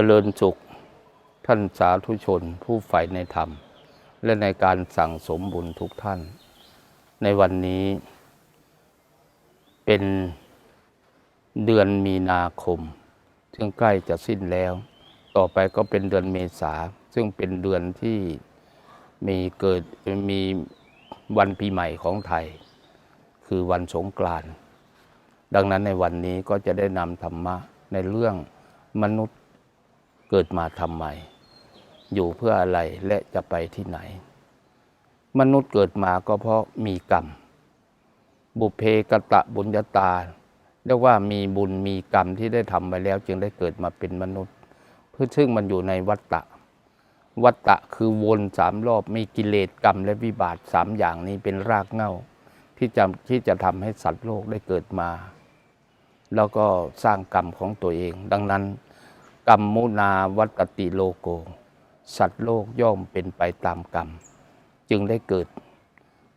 จริญสุขท่านสาธุชนผู้ใฝ่ในธรรม และในการสั่งสมบุญทุกท่าน ในวันนี้ เป็นเดือนมีนาคม ซึ่งใกล้จะสิ้นแล้ว ต่อไปก็เป็นเดือนเมษา ซึ่งเป็นเดือนที่มีเกิดมีวันปีใหม่ของไทย คือวันสงกรานต์ดังนั้นในวันนี้ก็จะได้นำธรรมะในเรื่องมนุษย์ เกิดมาทำไม อยู่เพื่ออะไรและจะไปที่ไหน มนุษย์เกิดมาก็เพราะมีกรรม บุเพกตะบุญญาตาเรียกว่ามีบุญมีกรรมที่ได้ทำไปแล้ว จึงได้เกิดมาเป็นมนุษย์เพื่อซึ่งมันอยู่ในวัฏฏะวัฏฏะคือวนสามรอบมีกิเลสกรรมและวิบากสามอย่างนี้เป็นรากเหง้า ที่จะที่จะทำให้สัตว์โลกได้เกิดมา แล้วก็สร้างกรรมของตัวเอง ดังนั้น กรรมมุนาวัตติโลโก สัตว์โลกย่อมเป็นไปตามกรรม จึงได้เกิด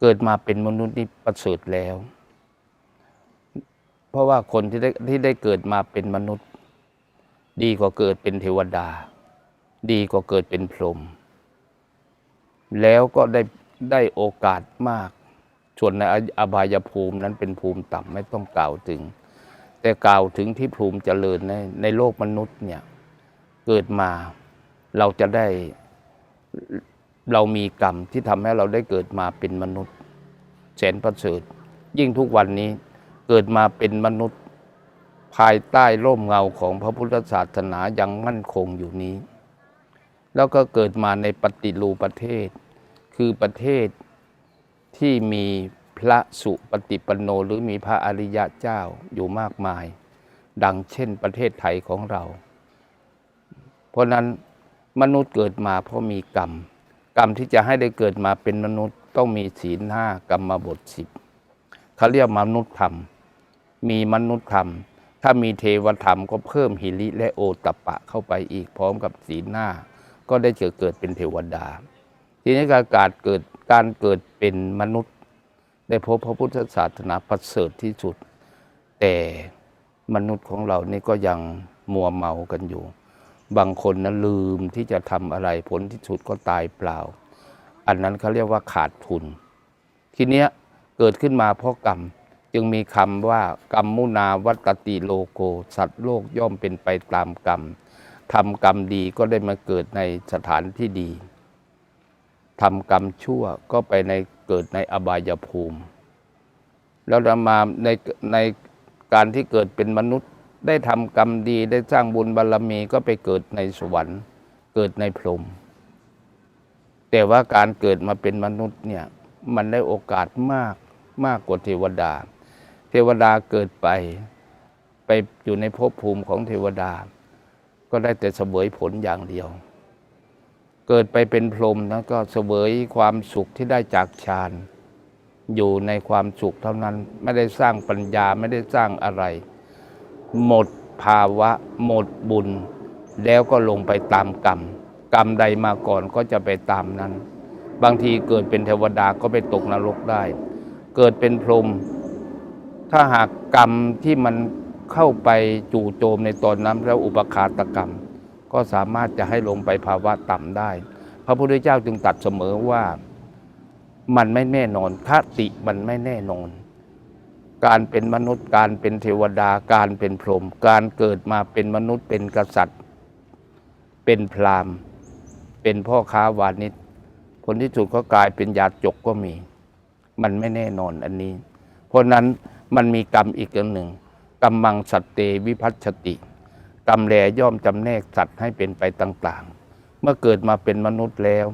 เกิดมาเป็นมนุษย์นี่ประเสริฐแล้ว เพราะว่าคนที่ได้ที่ได้เกิดมาเป็นมนุษย์ ดีกว่าเกิดเป็นเทวดา ดีกว่าเกิดเป็นพรหมแล้วก็ได้ได้โอกาสมาก ส่วนในอบายภูมินั้นเป็นภูมิต่ำไม่ต้องกล่าวถึง แต่กล่าวถึงที่ภูมิเจริญในในโลกมนุษย์เนี่ย เกิดมา เราจะได้เรามีกรรมที่ทำให้เราได้เกิดมาเป็นมนุษย์แสนประเสริฐ ยิ่งทุกวันนี้เกิดมาเป็นมนุษย์ภายใต้ร่มเงาของพระพุทธศาสนายังมั่นคงอยู่นี้ แล้วก็เกิดมาในปฏิรูประเทศ คือประเทศที่มีพระสุปฏิปันโนหรือมีพระอริยะเจ้าอยู่มากมาย ดังเช่นประเทศไทยของเรา เพราะนั้นมนุษย์เกิดมาเพราะมีกรรม กรรมที่จะให้ได้เกิดมาเป็นมนุษย์ต้องมีศีลห้ากรรมบทสิบเขาเรียกมนุษยธรรม มีมนุษยธรรม ถ้ามีเทวธรรมก็เพิ่มหิริและโอตตปปะเข้าไปอีกพร้อมกับศีลห้าก็ได้เกิดเกิดเป็นเทวดา ทีนี้การเกิดการเกิดเป็นมนุษย์ ได้พบพระพุทธศาสนาประเสริฐที่สุด แต่มนุษย์ของเรานี่ก็ยังมัวเมากันอยู่ บางคนนะลืมที่จะทำอะไรผลที่สุดก็ตายเปล่า อันนั้นเขาเรียกว่าขาดทุน ทีเนี้ยเกิดขึ้นมาเพราะกรรมจึงมีคำว่ากรรมมุนาวัตติโลโก สัตว์โลกย่อมเป็นไปตามกรรมทำกรรมดีก็ได้มาเกิดในสถานที่ดีทำกรรมชั่วก็ไปในเกิดในอบายภูมิ แล้วเรามาในในการที่เกิดเป็นมนุษย์ ได้ทำกรรมดีได้สร้างบุญบารรมีก็ไปเกิดในสวรรค์ เกิดในพรหมแต่ว่าการเกิดมาเป็นมนุษย์เนี่ยมันได้โอกาสมากมากกว่าเทวดา เทวดาเกิดไป ไปอยู่ในภพภูมิของเทวดา ก็ได้แต่เสวยผลอย่างเดียว เกิดไปเป็นพรหมนะก็เสวยความสุขที่ได้จากฌานอยู่ในความสุขเท่านั้นไม่ได้สร้างปัญญาไม่ได้สร้างอะไร หมดภาวะ หมดบุญ แล้วก็ลงไปตามกรรม กรรมใดมาก่อนก็จะไปตามนั้น บางทีเกิดเป็นเทวดาก็ไปตกนรกได้ เกิดเป็นพรหมถ้าหากกรรมที่มันเข้าไปจู่โจมในตอนนั้นแล้วอุปคาตกรรม ก็สามารถจะให้ลงไปภาวะต่ำได้ พระพุทธเจ้าจึงตัดเสมอว่ามันไม่แน่นอนคติมันไม่แน่นอน การเป็นมนุษย์ การเป็นเทวดา การเป็นพรหมการเกิดมาเป็นมนุษย์เป็นกษัตริย์ เป็นพราหมณ์ เป็นพ่อค้าวานิชผลที่สุดก็กลายเป็นยาจกก็มี มันไม่แน่นอนอันนี้ เพราะนั้นมันมีกรรมอีกอย่างหนึ่งกรรมังสัตเตวิพัชติกรรมแลย่อมจำแนกสัตว์ให้เป็นไปต่างๆ เมื่อเกิดมาเป็นมนุษย์แล้ว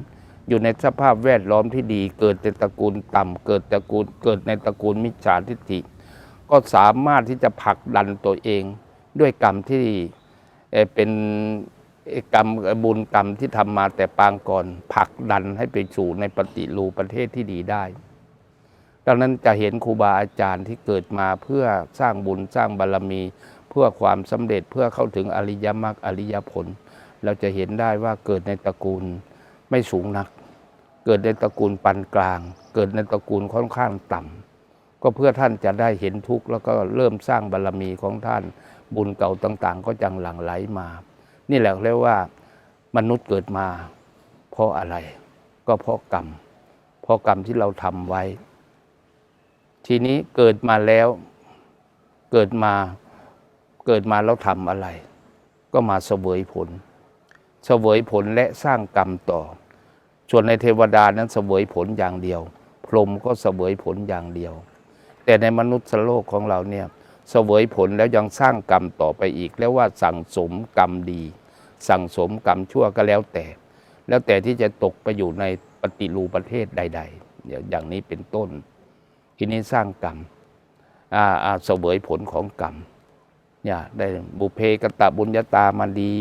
อยู่ในสภาพแวดล้อมที่ดี เกิดในตระกูลต่ำเกิดตระกูลเกิดในตระกูลมิจฉาทิฏฐิ ก็สามารถที่จะผลักดันตัวเองด้วยกรรมที่เป็นกรรมบุญกรรมที่ทำมาแต่ปางก่อนผลักดันให้ไปสู่ในปฏิรูประเทศที่ดีได้ดังนั้นจะเห็นครูบาอาจารย์ที่เกิดมาเพื่อสร้างบุญสร้างบารรมี เพื่อความสำเร็จเพื่อเข้าถึงอริยมรรคอริยผล เราจะเห็นได้ว่าเกิดในตระกูลไม่สูงนัก เกิดในตระกูลปานกลาง เกิดในตระกูลค่อนข้างต่ำ ก็เพื่อท่านจะได้เห็นทุกข์แล้วก็เริ่มสร้างบารรมีของท่านบุญเก่าต่าง ๆ ก็จังหลั่งไหลมา นี่แหละเรียกว่ามนุษย์เกิดมา เพราะอะไร ก็เพราะกรรม เพราะกรรมที่เราทำไว้ ทีนี้เกิดมาแล้ว เกิดมาเกิดมาแล้วทำอะไร ก็มาเสวยผล เสวยผลและสร้างกรรมต่อ ส่วนในเทวดานั้นเสวยผลอย่างเดียว พรหมก็เสวยผลอย่างเดียว แต่ในมนุษย์โลกของเราเนี่ยเสวยผลแล้วยังสร้างกรรมต่อไปอีก แล้วว่าสั่งสมกรรมดี สั่งสมกรรมชั่วก็แล้วแต่ แล้วแต่ที่จะตกไปอยู่ในปฏิรูปประเทศใด ๆ อย่างนี้เป็นต้น ทีนี้สร้างกรรมเสวยผลของกรรมเนี่ยได้บุเพกตะบุญญาตามาดี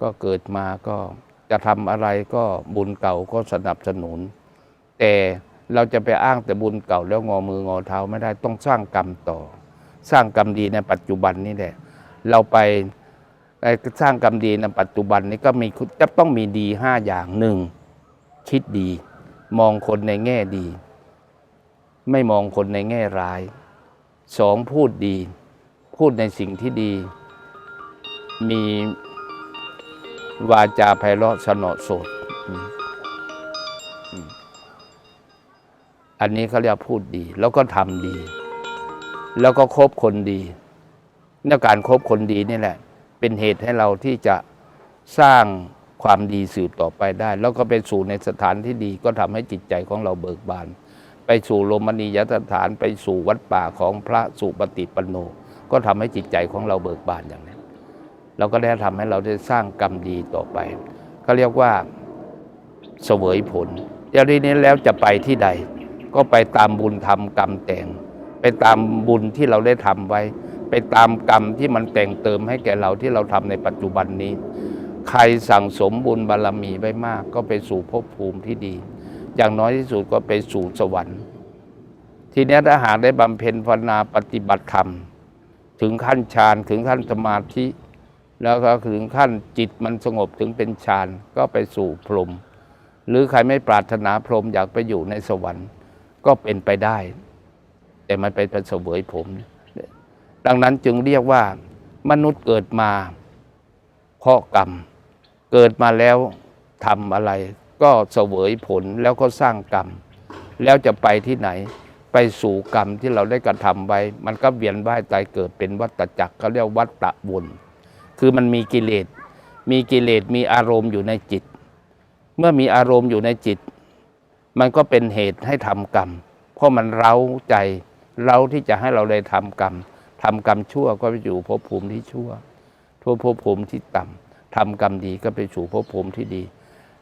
ก็เกิดมาก็จะทำอะไรก็บุญเก่าก็สนับสนุน แต่ เราจะไปอ้างแต่บุญเก่าแล้วงอมืองอเท้าไม่ได้ต้องสร้างกรรมต่อ สร้างกรรมดีในปัจจุบันนี่แหละเราไปสร้างกรรมดีในปัจจุบันนี้ก็มีจะต้องมีดีห้าอย่างหนึ่งคิดดี มองคนในแง่ดี ไม่มองคนในแง่ร้ายสองพูดดี พูดในสิ่งที่ดี มีวาจาไพเราะสนอโสด อันนี้เขาเรียกพูดดี แล้วก็ทำดี แล้วก็คบคนดีเนี่ยการคบคนดีนี่แหละ เป็นเหตุให้เราที่จะสร้างความดีสืบต่อไปได้ แล้วก็ไปสู่ในสถานที่ดีก็ทำให้จิตใจของเราเบิกบาน ไปสู่โรมณียสถานไปสู่วัดป่าของพระสุปฏิปันโน ก็ทำให้จิตใจของเราเบิกบานอย่างนี้นเราก็ได้ทำให้เราได้สร้างกรรมดีต่อไปก็เรียกว่าเสวยผลเดี๋ยวทีนี้แล้วจะไปที่ใด ก็ไปตามบุญทำกรรมแต่ง ไปตามบุญที่เราได้ทำไว้ ไปตามกรรมที่มันแต่งเติมให้แก่เราที่เราทำในปัจจุบันนี้ ใครสั่งสมบุญบารรมีไว้มาก ก็ไปสู่ภพภูมิที่ดี อย่างน้อยที่สุดก็ไปสู่สวรรค์ทีนี้ถ้าหากได้บำเพ็ญภาวนาปฏิบัติธรรม ถึงขั้นฌานถึงขั้นสมาธิ แล้วก็ถึงขั้นจิตมันสงบถึงเป็นฌานก็ไปสู่พรหมหรือใครไม่ปรารถนาพรหมอยากไปอยู่ในสวรรค์ ก็เป็นไปได้ แต่มันเป็นเสวยผม ดังนั้นจึงเรียกว่ามนุษย์เกิดมาเพราะกรรม เกิดมาแล้วทำอะไร ก็เสวยผลแล้วก็สร้างกรรม แล้วจะไปที่ไหน ไปสู่กรรมที่เราได้กระทำไว้ มันก็เวียนว่ายตายเกิดเป็นวัฏจักรเขาเรียกวัฏฏะวนคือมันมีกิเลสมีกิเลสมีอารมณ์อยู่ในจิต เมื่อมีอารมณ์อยู่ในจิต มันก็เป็นเหตุให้ทำกรรม เพราะมันเร้าใจเร้าที่จะให้เราได้ทำกรรมทำกรรมชั่วก็ไปอยู่ภพภูมิที่ชั่วทั่วภพภูมิที่ต่ำทำกรรมดีก็ไปสู่ภพภูมิที่ดี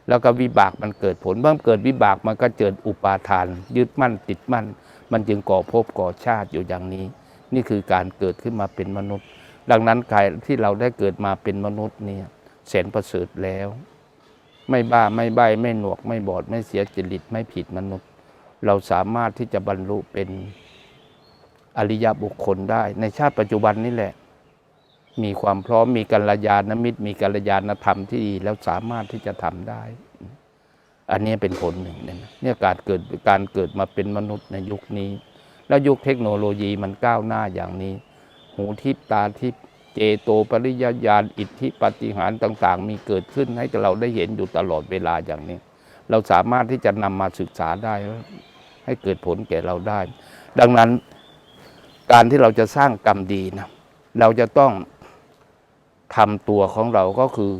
แล้วก็วิบากมันเกิดผลเมื่อเกิดวิบากมันก็เกิดอุปาทาน ยึดมั่นติดมั่น มันจึงก่อภพก่อชาติอยู่อย่างนี้ นี่คือการเกิดขึ้นมาเป็นมนุษย์ ดังนั้นการที่เราได้เกิดมาเป็นมนุษย์เนี่ยแสนประเสริฐแล้ว ไม่บ้าไม่ใบไม่หนวก ไม่บอดไม่เสียจริตไม่ผิดมนุษย์ เราสามารถที่จะบรรลุเป็นอริยบุคคลได้ ในชาติปัจจุบันนี่แหละ มีความพร้อมมีกัลยาณมิตร มีกัลยาณธรรมที่ดีแล้วสามารถที่จะทำได้ อันนี้เป็นผลหนึ่งเนี่ยนะเนี่ยการเกิดการเกิดมาเป็นมนุษย์ในยุคนี้ แล้วยุคเทคโนโลยีมันก้าวหน้าอย่างนี้ หูทิพตาทิพ เจโตปริยญาณอิทธิปฏิหารต่าง ๆ มีเกิดขึ้นให้เราได้เห็นอยู่ตลอดเวลาอย่างนี้ เราสามารถที่จะนำมาศึกษาได้ ให้เกิดผลแก่เราได้ ดังนั้นการที่เราจะสร้างกรรมดีนะเราจะต้องทำตัวของเราก็คือ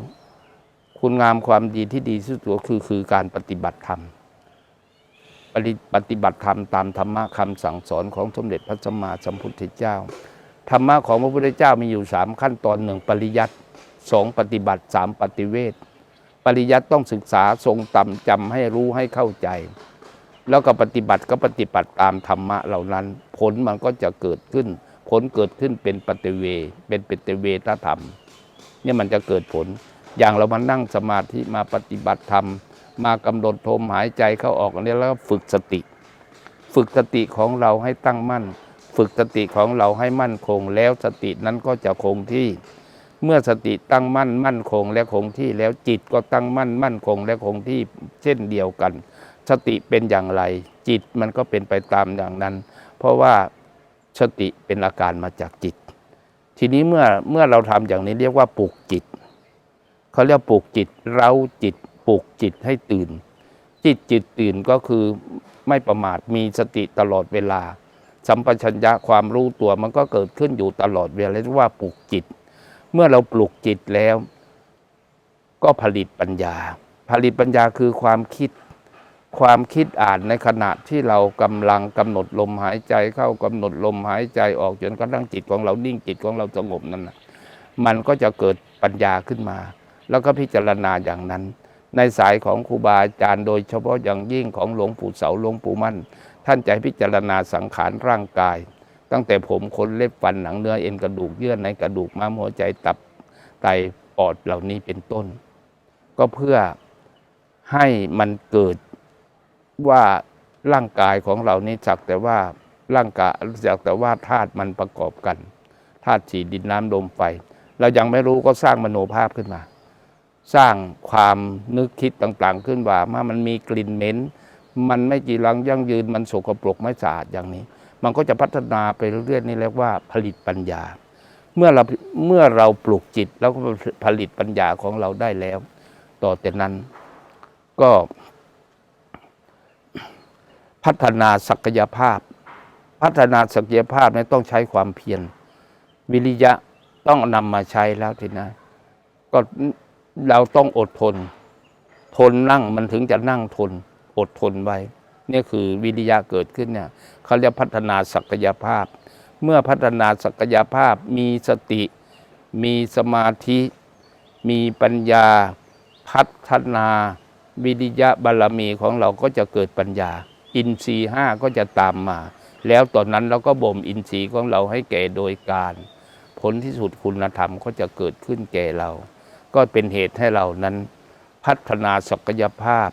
คุณงามความดีที่ดีที่สุดก็คือคือการปฏิบัติธรรมปฏิปฏิบัติธรรมตามธรรมะคำสั่งสอนของสมเด็จพระสัมมาสัมพุทธเจ้า ธรรมะของพระพุทธเจ้ามีอยู่สามขั้นตอนหนึ่งปริยัติสองปฏิบัติสามปฏิเวทปริยัติต้องศึกษาทรงจำจำให้รู้ให้เข้าใจ แล้วก็ปฏิบัติก็ปฏิบัติตามธรรมะเหล่านั้น ผลมันก็จะเกิดขึ้น ผลเกิดขึ้นเป็นปฏิเว เป็นปฏิเวทธรรมเนี่ยมันจะเกิดผล อย่างเรามานั่งสมาธิมาปฏิบัติธรรม มากำหนดลมหายใจเข้าออกอันนี้แล้วฝึกสติ ฝึกสติของเราให้ตั้งมั่น ฝึกสติของเราให้มั่นคงแล้วสตินั้นก็จะคงที่ เมื่อสติตั้งมั่นมั่นคงและคงที่แล้วจิตก็ตั้งมั่นมั่นคงและคงที่เช่นเดียวกัน สติเป็นอย่างไร จิตมันก็เป็นไปตามอย่างนั้น เพราะว่าสติเป็นอาการมาจากจิต ทีนี้เมื่อเมื่อเราทำอย่างนี้เรียกว่าปลุกจิตเขาเรียกปลูกจิตเราจิตปลูกจิตให้ตื่น จิตจิตตื่นก็คือไม่ประมาทมีสติตลอดเวลา สัมปชัญญะความรู้ตัวมันก็เกิดขึ้นอยู่ตลอดเวลาเรียกว่าปลูกจิต เมื่อเราปลูกจิตแล้ว ก็ผลิตปัญญา ผลิตปัญญาคือความคิด ความคิดอ่านในขณะที่เรากำลังกำหนดลมหายใจเข้ากำหนดลมหายใจออกจนกระทั่งจิตของเรานิ่งจิตของเราสงบนั่นนะมันก็จะเกิดปัญญาขึ้นมา แล้วก็พิจารณาอย่างนั้น ในสายของครูบาอาจารย์โดยเฉพาะอย่างยิ่งของหลวงปู่เสาหลวงปู่มั่น ท่านจะให้พิจารณาสังขารร่างกาย ตั้งแต่ผมขนเล็บฟันหนังเนื้อเอ็นกระดูกเยื่อในกระดูกม้ามหัวใจตับไตปอดเหล่านี้เป็นต้น ก็เพื่อให้มันเกิดว่าร่างกายของเรานี่จักแต่ว่าร่างกายจักแต่ว่าธาตุมันประกอบกันธาตุสีดินน้ำลมไฟเรายังไม่รู้ก็สร้างมโนภาพขึ้นมา สร้างความนึกคิดต่างๆ ขึ้นว่ามามันมีกลิ่นเหม็น มันไม่จีรังยั่งยืนมันสกปรกไม่สะอาดอย่างนี้ มันก็จะพัฒนาไปเรื่อยๆนี่เรียกว่าผลิตปัญญา เมื่อเราเมื่อเราปลูกจิตแล้วก็ผลิตปัญญาของเราได้แล้ว ต่อแต่นั้นก็ พัฒนาศักยภาพ พัฒนาศักยภาพนี่ต้องใช้ความเพียรวิริยะต้องนำมาใช้แล้วทีนะก็เราต้องอดทน ทนนั่งมันถึงจะนั่งทน อดทนไว้นี่คือวิริยะเกิดขึ้นเนี่ยเขาเรียกพัฒนาศักยภาพ เมื่อพัฒนาศักยภาพมีสติ มีสมาธิ มีปัญญา พัฒนาวิริยะบารมีของเราก็จะเกิดปัญญา อินทรีห้าก็จะตามมา แล้วตอนนั้นเราก็บ่มอินทรีย์ของเราให้แก่โดยการ ผลที่สุดคุณธรรมก็จะเกิดขึ้นแก่เรา ก็เป็นเหตุให้เรานั้นพัฒนาศักยภาพ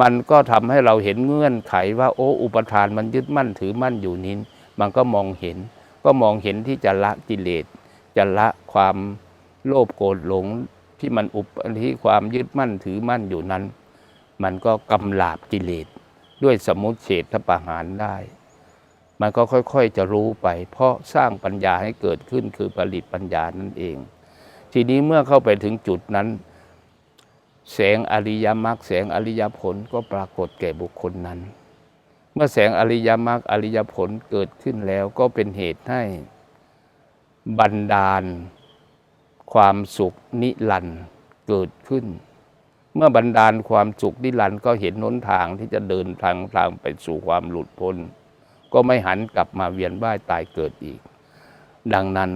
มันก็ทำให้เราเห็นเงื่อนไขว่าโอ้อุปทานมันยึดมั่นถือมั่นอยู่นี้มันก็มองเห็น ก็มองเห็นที่จะละกิเลสจะละความโลภโกรธหลงที่มันอุปที่ความยึดมั่นถือมั่นอยู่นั้น มันก็กำลาบกิเลสด้วยสมุติเฉทประหารได้ มันก็ค่อยๆจะรู้ไป เพราะสร้างปัญญาให้เกิดขึ้นคือผลิตปัญญานั่นเอง ทีนี้เมื่อเข้าไปถึงจุดนั้น แสงอริยมรรคแสงอริยผลก็ปรากฏแก่บุคคลนั้น เมื่อแสงอริยมรรคอริยผลเกิดขึ้นแล้วก็เป็นเหตุให้บันดาล ความสุขนิรันด์เกิดขึ้น เมื่อบันดาลความสุขนิรันด์ก็เห็นหนทางที่จะเดินทางทางไปสู่ความหลุดพ้น ก็ไม่หันกลับมาเวียนว่ายตายเกิดอีก ดังนั้น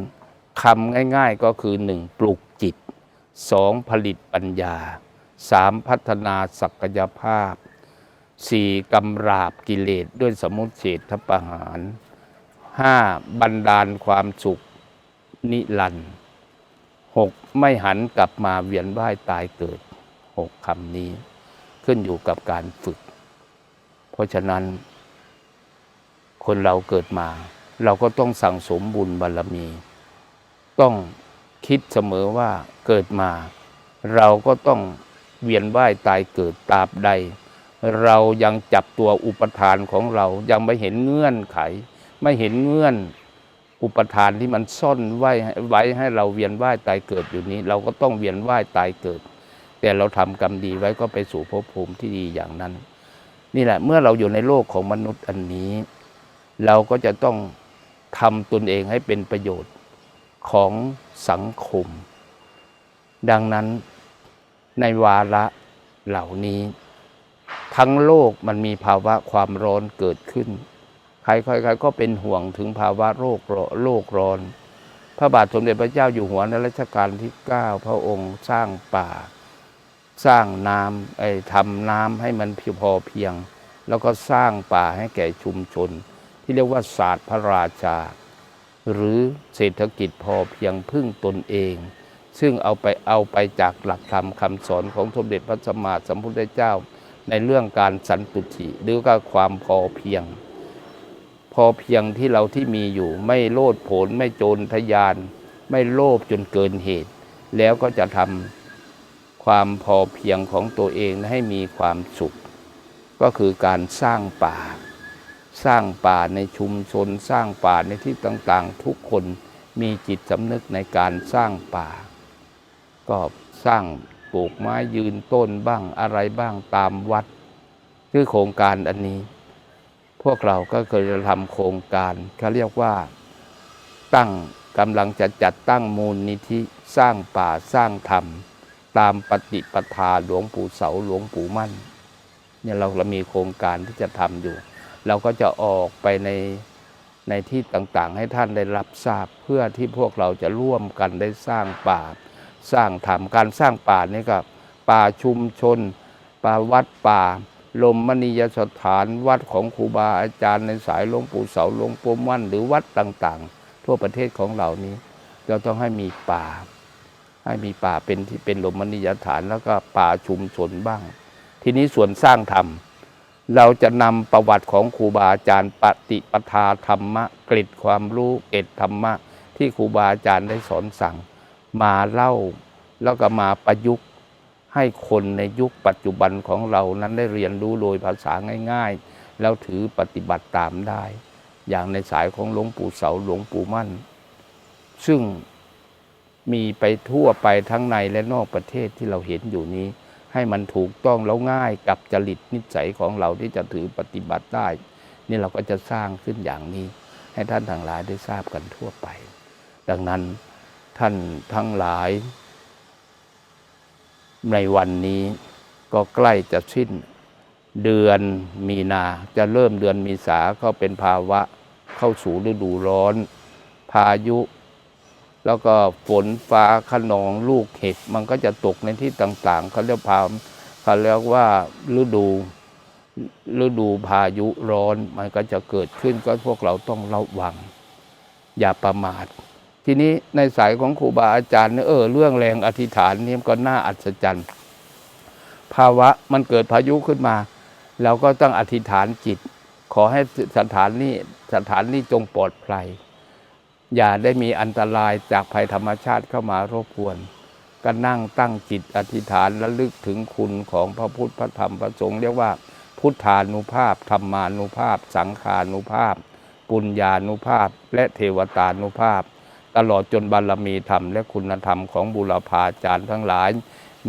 คำง่าย ๆก็คือหนึ่งปลุกจิตสองผลิตปัญญา สามพัฒนาศักยภาพสี่กำราบกิเลสด้วยสมุทเฉทประหารห้าบันดาลความสุขนิรันดร์หกไม่หันกลับมาเวียนว่ายตายเกิดหกคำนี้ขึ้นอยู่กับการฝึก เพราะฉะนั้น คนเราเกิดมา เราก็ต้องสั่งสมบุญบารมี ต้องคิดเสมอว่าเกิดมา เราก็ต้อง เวียนว่ายตายเกิดตราบใด เรายังจับตัวอุปทานของเรายังไม่เห็นเงื่อนไข ไม่เห็นเงื่อนอุปทานที่มันซ่อนไว้ไว้ให้เราเวียนว่ายตายเกิดอยู่นี้ เราก็ต้องเวียนว่ายตายเกิด แต่เราทำกรรมดีไว้ก็ไปสู่ภพภูมิที่ดีอย่างนั้น นี่แหละเมื่อเราอยู่ในโลกของมนุษย์อันนี้ เราก็จะต้องทำตนเองให้เป็นประโยชน์ของสังคม ดังนั้น ในวาระเหล่านี้ ทั้งโลกมันมีภาวะความร้อนเกิดขึ้น ใครๆก็เป็นห่วงถึงภาวะโรคโลกร้อน พระบาทสมเด็จพระเจ้าอยู่หัวในรัชกาลที่ 9 พระองค์สร้างป่า สร้างน้ำไอ้ทำน้ำให้มันเพียงพอเพียง แล้วก็สร้างป่าให้แก่ชุมชน ที่เรียกว่าศาสตร์พระราชา หรือเศรษฐกิจพอเพียงพึ่งตนเอง ซึ่งเอาไปเอาไปจากหลักธรรมคำสอนของสมเด็จพระสัมมาสัมพุทธเจ้า ในเรื่องการสันตุถิหรือก็ความพอเพียง พอเพียงที่เราที่มีอยู่ไม่โลดโผนไม่โจรทยาน ไม่โลภจนเกินเหตุ แล้วก็จะทำความพอเพียงของตัวเองให้มีความสุข ก็คือการสร้างป่า สร้างป่าในชุมชน สร้างป่าในที่ต่างๆ ทุกคนมีจิตสำนึกในการสร้างป่า ก็สร้างปลูกไม้ยืนต้นบ้างอะไรบ้างตามวัดคือโครงการอันนี้ พวกเราก็เคยจะทำโครงการเขาเรียกว่าตั้งกำลังจะจัดตั้งมูลนิธิสร้างป่าสร้างธรรม ตามปฏิปทาหลวงปู่เสาหลวงปู่มั่นเนี่ยเราเรามีโครงการที่จะทำอยู่ เราก็จะออกไปในในที่ต่างๆ ให้ท่านได้รับทราบเพื่อที่พวกเราจะร่วมกันได้สร้างป่า สร้างธรรมการสร้างป่านี่ก็ป่าชุมชน ป่าวัดป่า ลมมณียสถานวัดของครูบาอาจารย์ในสายหลวงปู่เสาหลวงปู่มั่น หรือวัดต่างๆ ทั่วประเทศของเรานี้ เราต้องให้มีป่า ให้มีป่าเป็นที่เป็นลมมณียสถานแล้วก็ป่าชุมชนบ้าง ทีนี้ส่วนสร้างธรรมเราจะนำประวัติของครูบาอาจารย์ปฏิปทาธรรมะเกร็ดความรู้เกร็ดธรรมะ ที่ครูบาอาจารย์ได้สอนสั่ง มาเล่าแล้วก็มาประยุกต์ให้คนในยุคปัจจุบันของเรานั้นได้เรียนรู้โดยภาษาง่าย ๆ แล้วถือปฏิบัติตามได้ อย่างในสายของหลวงปู่เสาหลวงปู่มั่น ซึ่งมีไปทั่วไปทั้งในและนอกประเทศที่เราเห็นอยู่นี้ ให้มันถูกต้องแล้วง่ายกับจริตนิสัยของเราที่จะถือปฏิบัติได้ นี่เราก็จะสร้างขึ้นอย่างนี้ ให้ท่านทั้งหลายได้ทราบกันทั่วไป ดังนั้น ท่านทั้งหลาย ในวันนี้ก็ใกล้จะสิ้นเดือนมีนาจะเริ่มเดือนมีสาก็เป็นภาวะเข้าสู่ฤดูร้อน พายุ แล้วก็ฝนฟ้าขนองลูกเห็บมันก็จะตกในที่ต่างๆเขาเรียกพาเขาเรียกว่าฤดูฤดูพายุร้อนมันก็จะเกิดขึ้นก็พวกเราต้องระวัง อย่าประมาท ทีนี้ในสายของครูบาอาจารย์เนี่ยเออเรื่องแรงอธิษฐานนี่ก็น่าอัศจรรย์ภาวะมันเกิดพายุขึ้นมาเราก็ต้องอธิษฐานจิต ขอให้สถานนี้สถานนี้จงปลอดภัยอย่าได้มีอันตรายจากภัยธรรมชาติเข้ามารบกวนก็นั่งตั้งจิตอธิษฐานและลึกถึงคุณของพระพุทธพระธรรมพระสงฆ์เรียกว่า พุทธานุภาพธรรมานุภาพ สังขานุภาพ ปุญญานุภาพ และเทวตานุภาพ ตลอดจนบารมีธรรม และคุณธรรมของบุรพาจารย์ทั้งหลาย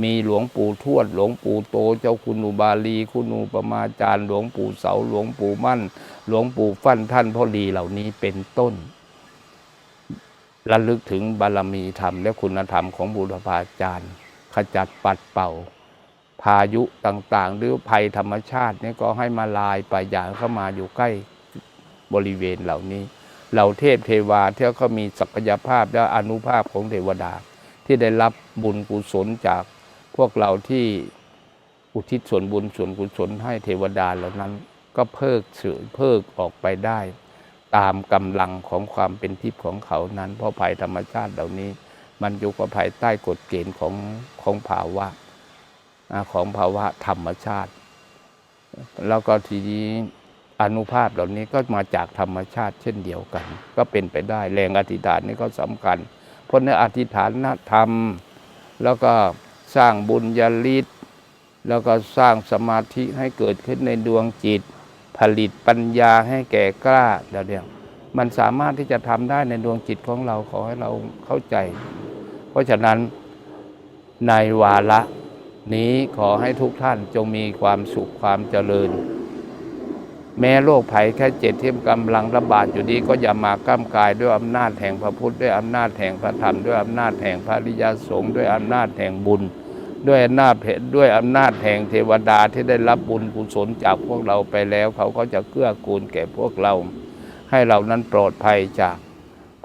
มีหลวงปู่ทวด หลวงปู่โต เจ้าคุณอุบาลีคุณอุปมาจารย์ หลวงปู่เสา หลวงปู่มั่น หลวงปู่ฟั่นท่านพ่อดีเหล่านี้เป็นต้นระลึกถึงบารมีธรรม และคุณธรรมของบุรพาจารย์ ขจัดปัดเป่า พายุต่างๆ หรือภัยธรรมชาตินี่ก็ให้มาลายไปอย่าเข้ามาอยู่ใกล้บริเวณเหล่านี้ เหล่าเทพเทวาที่เขามีศักยภาพและอนุภาพของเทวดา ที่ได้รับบุญกุศลจากพวกเราที่อุทิศส่วนบุญส่วนกุศลให้เทวดาเหล่านั้น ก็เพิกเฉยเพิกออกไปได้ ตามกำลังของความเป็นทิพย์ของเขานั้น เพราะภัยธรรมชาติเหล่านี้ มันอยู่กับภายใต้กฎเกณฑ์ของของภาวะของภาวะธรรมชาติ แล้วก็ทีนี้ อนุภาพเหล่านี้ก็มาจากธรรมชาติเช่นเดียวกัน ก็เป็นไปได้แรงอธิษฐานนี่ก็สำคัญ เพราะในอธิษฐานธรรม แล้วก็สร้างบุญญาลิศแล้วก็สร้างสมาธิให้เกิดขึ้นในดวงจิต ผลิตปัญญาให้แก่กล้าเดี๋ยวเดียวมันสามารถที่จะทำได้ในดวงจิตของเราขอให้เราเข้าใจ เพราะฉะนั้นในวาระนี้ขอให้ทุกท่านจงมีความสุขความเจริญ แม้โรคภัยแค่เจ็ดที่กำลังระบาดอยู่นี้ก็อย่ามาก้ามกายด้วยอำนาจแห่งพระพุทธด้วยอำนาจแห่งพระธรรมด้วยอำนาจแห่งพระริยสงฆ์ด้วยอำนาจแห่งบุญ ด้วยอำนาจเพด้วยอำนาจแห่งเทวดาที่ได้รับบุญกุศลจากพวกเราไปแล้ว เขาก็จะเกื้อกูลแก่พวกเรา ให้เรานั้นปลอดภัยจาก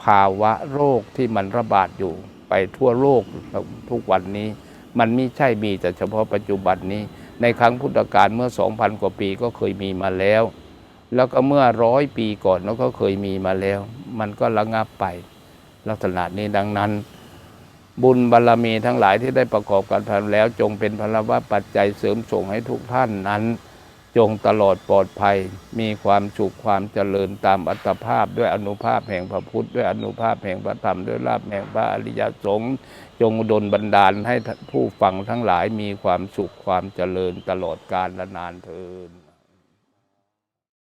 ภาวะโรคที่มันระบาดอยู่ไปทั่วโลกทุกวันนี้ มันไม่ใช่มีแต่เฉพาะปัจจุบันนี้ ในครั้งพุทธกาลเมื่อ 2,000 กว่าปีก็เคยมีมาแล้ว แล้วก็เมื่อร้อยปีก่อนก็เคยมีมาแล้ว มันก็ระงับไป ลักษณะนี้ดังนั้น บุญบารรมีทั้งหลายที่ได้ประกอบกันทำแล้ว จงเป็นพลวะปัจจัยเสริมส่งให้ทุกท่านนั้น จงตลอดปลอดภัย มีความสุขความเจริญตามอัตภาพด้วยอนุภาพแห่งพระพุทธ ด้วยอนุภาพแห่งพระธรรมด้วยลาภแห่งพระอริยสงฆ์จงดลบันดาลให้ผู้ฟังทั้งหลายมีความสุขความเจริญตลอดกาลและนานเทิน